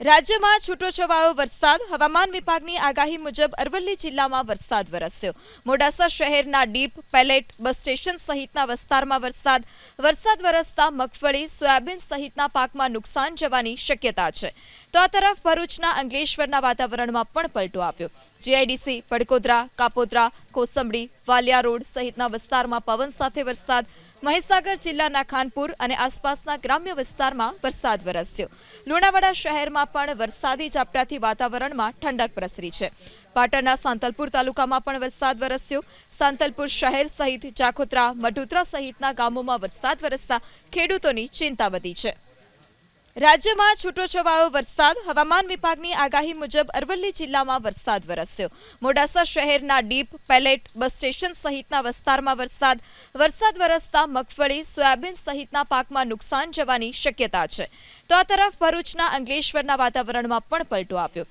રાજ્યમાં છૂટોછવાયો વરસાદ, હવામાન વિભાગની આગાહી મુજબ અરવલ્લી જિલ્લામાં વરસાદ વરસ્યો. મોડાસા શહેરના ડીપ પેલેટ બસ સ્ટેશન સહિતના વિસ્તારમાં વરસાદ. વરસાદ વરસતા મગફળી, સોયાબીન સહિતના પાકમાં નુકસાન જવાની શક્યતા છે. તો આ તરફ ભરૂચના અંગલેશ્વરના વાતાવરણમાં પણ પલટો આવ્યો. જીઆઈડીસી પડકોદરા કાપોદરા, કોસંબડી, વાલિયા રોડ સહિતના વિસ્તારમાં પવન સાથે વરસાદ. મહીસાગર જિલ્લાના ખાનપુર અને આસપાસના ગ્રામ્ય વિસ્તારમાં વરસાદ વરસ્યો. લુણાવાડા શહેરમાં પણ વરસાદી ઝાપટાથી વાતાવરણમાં ઠંડક પ્રસરી છે. પાટણના સાંતલપુર તાલુકામાં પણ વરસાદ વરસ્યો. સાંતલપુર શહેર સહિત જાખોત્રા મઢોત્રા સહિતના ગામોમાં વરસાદ વરસતા ખેડૂતોની ચિંતા વધી છે. રાજ્યમાં છૂટોછવાયો વરસાદ. હવામાન વિભાગની આગાહી મુજબ અરવલ્લી જિલ્લામાં વરસાદ વરસ્યો. મોડાસા શહેરના ડીપ પેલેટ બસ સ્ટેશન સહિતના વિસ્તારમાં વરસાદ. વરસાદ વરસતા મગફળી, સોયાબીન સહિતના પાકમાં નુકસાન જવાની શક્યતા છે. તો આ તરફ ભરૂચના અંગલેશ્વરના વાતાવરણમાં પણ પલટો આવ્યો.